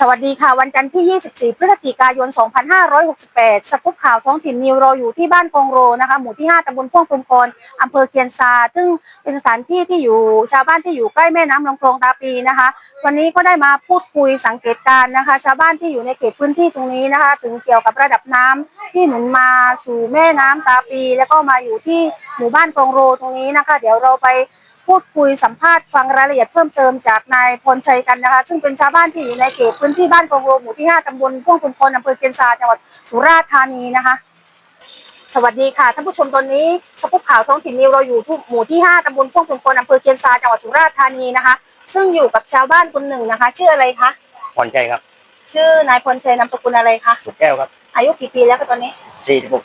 สวัสดีค่ะ วันจันทร์ที่ 24 พฤศจิกายน 2568 สกุปข่าวท้องถิ่นนิวเรอยู่ที่บ้านกองโรนะคะ หมู่ที่ 5ตำบลพ่วงพรมพรอำเภอเคียนซา ซึ่งเป็นสถานที่ที่อยู่ชาวบ้านที่อยู่ใกล้แม่น้ำลำคลองตาปีนะคะ วันนี้ก็ได้มาพูดคุยสังเกตการนะคะ ชาวบ้านที่อยู่ในเขตพื้นที่ตรงนี้นะคะ ถึงเกี่ยวกับระดับน้ำที่หนุนมาสู่แม่น้ำตาปี แล้วก็มาอยู่ที่หมู่บ้านกองโรตรงนี้นะคะ เดี๋ยวเราไป พูดคุยสัมภาษณ์ฟังรายละเอียดเพิ่มเติมจากนายพลชัยกันนะคะ ซึ่งเป็นชาวบ้านที่อยู่ในเขตพื้นที่บ้านกองโรหมู่ที่ 5ตำบลพ่วงคุณพลอำเภอเกียนซาจังหวัดสุราษฎร์ธานีนะคะ สวัสดีค่ะท่านผู้ชมตอนนี้สกุปข่าวท้องถิ่นนิวเราอยู่ที่หมู่ที่ 5ตำบลพ่วงคุณพลอำเภอเกียนซาจังหวัดสุราษฎร์ธานีนะคะ ซึ่งอยู่กับชาวบ้านคนหนึ่งนะคะ ชื่ออะไรคะพรใจครับ ชื่อนายพลชัยนามสกุลอะไรคะสุกแก้วครับ อายุกี่ปีแล้วคะตอนนี้สี่สิบหก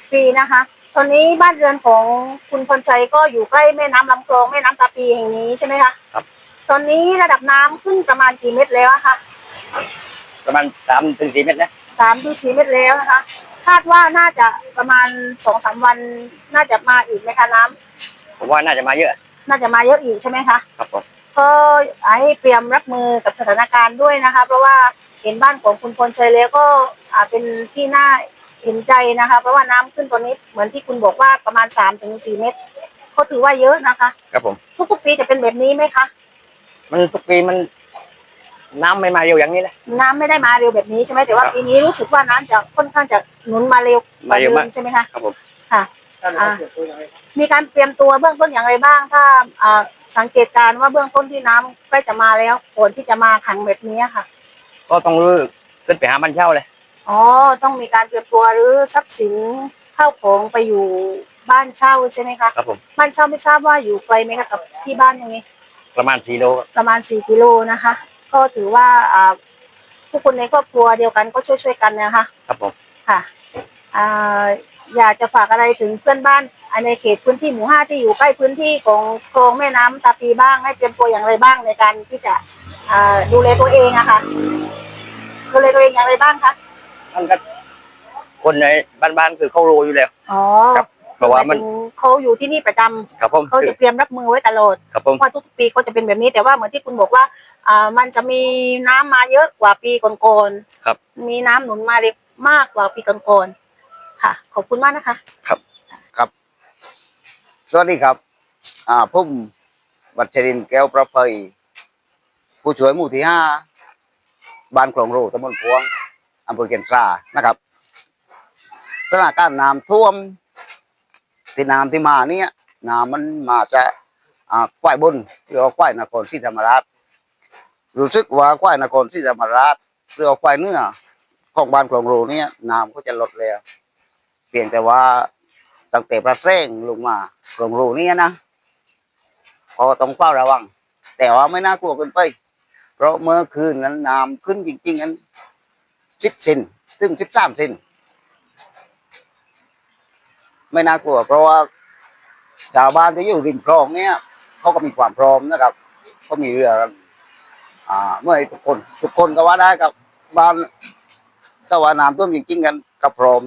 46 ปีนะคะ ตอนนี้บ้านเรือนของคุณพรชัยก็อยู่ใกล้แม่น้ำลำคลองแม่น้ำตาปีแห่งนี้ใช่ไหมคะครับ ตอนนี้ระดับน้ำขึ้นประมาณกี่เมตรแล้วอะคะประมาณสามถึงสี่เมตรนะสามถึงสี่เมตรแล้วนะคะ คาดว่าน่าจะประมาณสองสามวันน่าจะมาอีกไหมคะน้ำผมว่าน่าจะมาเยอะน่าจะมาเยอะอีกใช่ไหมคะ ครับผมก็ให้เตรียมรับมือกับสถานการณ์ด้วยนะคะ เพราะว่าเห็นบ้านของคุณพลชัยแล้วก็อ่าเป็นที่น่า เห็นใจนะคะ เพราะว่าน้ำขึ้นตัวนี้เหมือนที่คุณบอกว่าประมาณสามถึงสี่เมตร ก็ถือว่าเยอะนะคะ ครับผม ทุกๆปีจะเป็นแบบนี้ไหมคะ มันทุกปีมัน น้ำไม่มาเร็วอย่างนี้แหละ น้ำไม่ได้มาเร็วแบบนี้ใช่ไหมแต่ว่าครับปีนี้รู้สึกว่าน้ำจะค่อนข้างจะหนุนมาเร็วกว่ามาเร็วเดิมากมใช่ไหมคะครับผม ค่ะ อ่า มีการเตรียมตัวเบื้องต้นอย่างไรบ้าง ถ้าอ่าสังเกตการณ์ว่าเบื้องต้นที่น้ำใกล้จะมาแล้วฝนที่จะมาขังแบบนี้ค่ะ ก็ต้องรื้อขึ้นไปหามันเช่าเลย อ๋อ ต้องมีการเตรียมตัวหรือทรัพย์สินเข้าของไปอยู่บ้านเช่าใช่ไหมคะครับผม บ้านเช่าไม่ทราบว่าอยู่ไกลไหมคะกับที่บ้านตรงนี้ ประมาณสี่โลครับประมาณสี่กิโลนะคะ ก็ถือว่าอ่าผู้คนในครอบครัวเดียวกันก็ช่วยช่วยๆกันนะคะ ครับผม ค่ะอ่าอยากจะฝากอะไรถึงเพื่อนบ้านในเขตพื้นที่หมู่ห้าที่อยู่ใกล้พื้นที่ของคลองแม่น้ำตาปีบ้างให้เตรียมตัวอย่างไรบ้างในการที่จะอ่าดูแลตัวเองอะค่ะดูแลตัวเองอย่างไรบ้างคะ มันก็คนในบ้านๆคือเขารู้อยู่แล้ว อ๋อครับเพราะว่ามัน หยถึงเขาอยู่ที่นี่ประจำครับผมเขาคือจะเตรียมรับมือไว้ตลอดครับผมเพราะทุกปีเขาจะเป็นแบบนี้แต่ว่าเหมือนที่คุณบอกว่าอ่ามันจะมีน้ำมาเยอะกว่าปีก่อนครับ ๆมีน้ำหนุนมาเร็วมากกว่าปีก่อนๆค่ะ ขอบคุณมากนะคะ สวัสดีครับอ่าผมวัชรินทร์แก้วประภัยผู้ช่วยหมู่ที่ห้าบ้านคลองโรตำบลพวง อำเภอเกียนซานะครับสถานการณ์น้ำท่วมที่น้ำที่มาเนี่ยน้ำมันมาจากอ่าควายบนหรือว่าควายนครศรีธรรมราชรู้สึกว่าควายนครศรีธรรมราชหรือว่าควายเนื้อของบ้านคลองโรเนี่ยน้ำก็จะลดแล้ว เพียงแต่ว่าตั้งแต่พระเส้งลงมาโรงรูเนี่ยนะพอต้องเฝ้าระวัง แต่ว่าไม่น่ากลัวเกินไป เพราะเมื่อคืนนั้นน้ำขึ้นจริงๆนั้น สิบเซนซึ่งสิบสามเซนไม่น่ากลัว เพราะว่าชาวบ้านที่อยู่ริมคลองเนี่ยเขาก็มีความพร้อมนะครับเขามีเรือกันอ่า เมื่อทุกคน ทุกคนก็ว่าได้กับบ้านถ้าว่าน้ำท่วมจริงๆกันก็พร้อม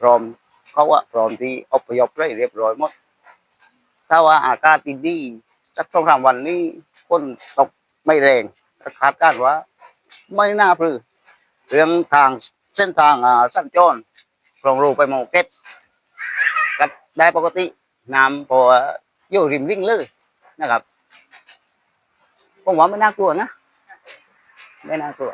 พร้อมเขาว่าพร้อมที่อพยพได้เรียบร้อยหมดถ้าว่าอากาศดีๆสักสองสามวันนี้ฝนตกไม่แรงคาดการณ์ว่า ไม่น่าพลือ เรื่องทางเส้นทางอ่าสั้นจรคลองรูไปมาร์เก็ตก็ได้ปกติน้ำพออยู่ริมริ่งเลยนะครับผมว่าไม่น่ากลัวนะ ไม่น่ากลัว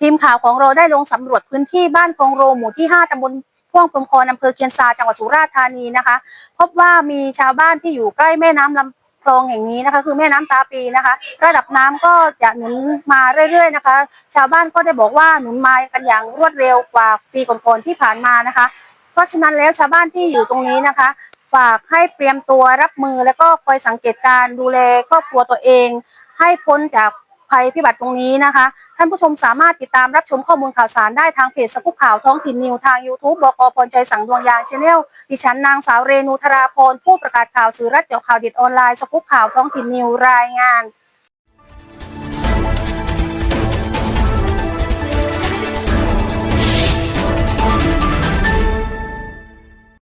ทีมข่าวของเราได้ลงสำรวจพื้นที่บ้านคลองโรหมู่ที่ 5ตำบลพ่วงพรมพรอำเภอเคียนซาจังหวัดสุราษฎร์ธานีนะคะ พบว่ามีชาวบ้านที่อยู่ใกล้แม่น้ำลำ คลองแห่งนี้นะคะ คือแม่น้ำตาปีนะคะ ระดับน้ำก็จะหนุนมาเรื่อย ๆ นะคะ ชาวบ้านก็ได้บอกว่าหนุนมากันอย่างรวดเร็วกว่าปีก่อนๆที่ผ่านมานะคะ เพราะฉะนั้นแล้วชาวบ้านที่อยู่ตรงนี้นะคะฝากให้เตรียมตัวรับมือแล้วก็คอยสังเกตการดูแลครอบครัวตัวเอง ให้พ้นจาก ภัยพิบัติตรงนี้นะคะ ท่านผู้ชมสามารถติดตามรับชมข้อมูลข่าวสารได้ทางเพจสกุปข่าวท้องถิ่นนิวทาง YouTube บกพรใจสังดวงยางชาแนลดิฉันนางสาวเรนูธราพรผู้ประกาศข่าวสื่อรัฐเจาะข่าวเด็ดออนไลน์สกุปข่าวท้องถิ่นนิวรายงาน